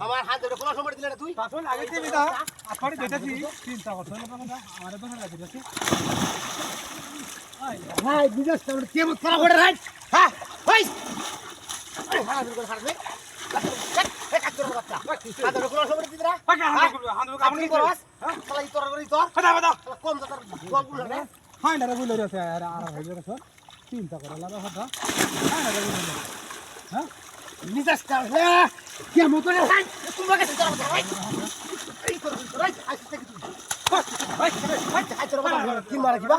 আমার হাত ধরে কোনো সময় দিলে না তুই আগে দেখেছি চিন্তা করতে আমার তো দেখেছি ভাই বিদেশ কে খারাপ করে রাইট হ্যাঁ ভাই আরে হারা করে খারাপ চিন্তা করালা কথা হ্যাঁ নিজের কে মতো তোমাকে কি মারা কিবা